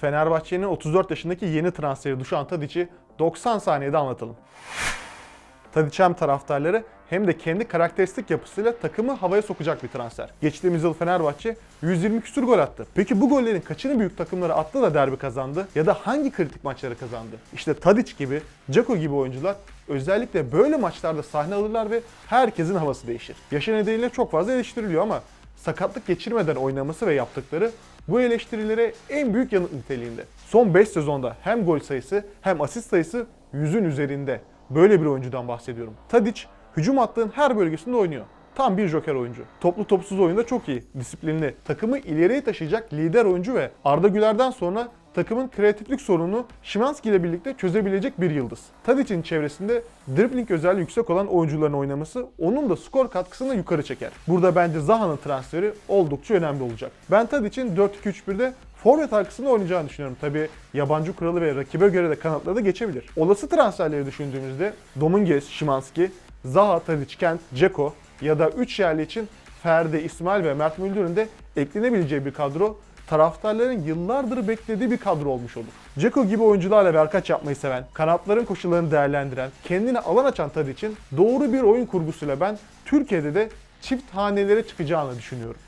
Fenerbahçe'nin 34 yaşındaki yeni transferi Dušan Tadić'i 90 saniyede anlatalım. Tadić hem taraftarları hem de kendi karakteristik yapısıyla takımı havaya sokacak bir transfer. Geçtiğimiz yıl Fenerbahçe 120 küsur gol attı. Peki bu gollerin kaçını büyük takımlara attı da derbi kazandı ya da hangi kritik maçları kazandı? İşte Tadić gibi, Dzeko gibi oyuncular özellikle böyle maçlarda sahne alırlar ve herkesin havası değişir. Yaşı nedeniyle çok fazla eleştiriliyor ama sakatlık geçirmeden oynaması ve yaptıkları bu eleştirilere en büyük yanıt niteliğinde. Son 5 sezonda hem gol sayısı hem asist sayısı 100'ün üzerinde. Böyle bir oyuncudan bahsediyorum. Tadic hücum hattının her bölgesinde oynuyor. Tam bir joker oyuncu. Toplu topsuz oyunda çok iyi, disiplinli. Takımı ileriye taşıyacak lider oyuncu ve Arda Güler'den sonra takımın kreatiflik sorununu Şimanski ile birlikte çözebilecek bir yıldız. Tadic'in çevresinde dribbling özelliği yüksek olan oyuncuların oynaması onun da skor katkısını yukarı çeker. Burada bence Zaha'nın transferi oldukça önemli olacak. Ben Tadic'in 4-2-3-1'de forvet arkasında oynayacağını düşünüyorum. Tabi yabancı kuralı ve rakibe göre de kanatlara da geçebilir. Olası transferleri düşündüğümüzde Dominguez, Şimanski, Zaha, Tadic, Kent, Ceko ya da 3 yerli için Ferdi, İsmail ve Mert Müldür'ün de eklenebileceği bir kadro taraftarların yıllardır beklediği bir kadro olmuş olur. Ceko gibi oyuncularla berkaç yapmayı seven, kanatların koşullarını değerlendiren, kendine alan açan Tadic'in doğru bir oyun kurgusuyla ben Türkiye'de de çift hanelere çıkacağını düşünüyorum.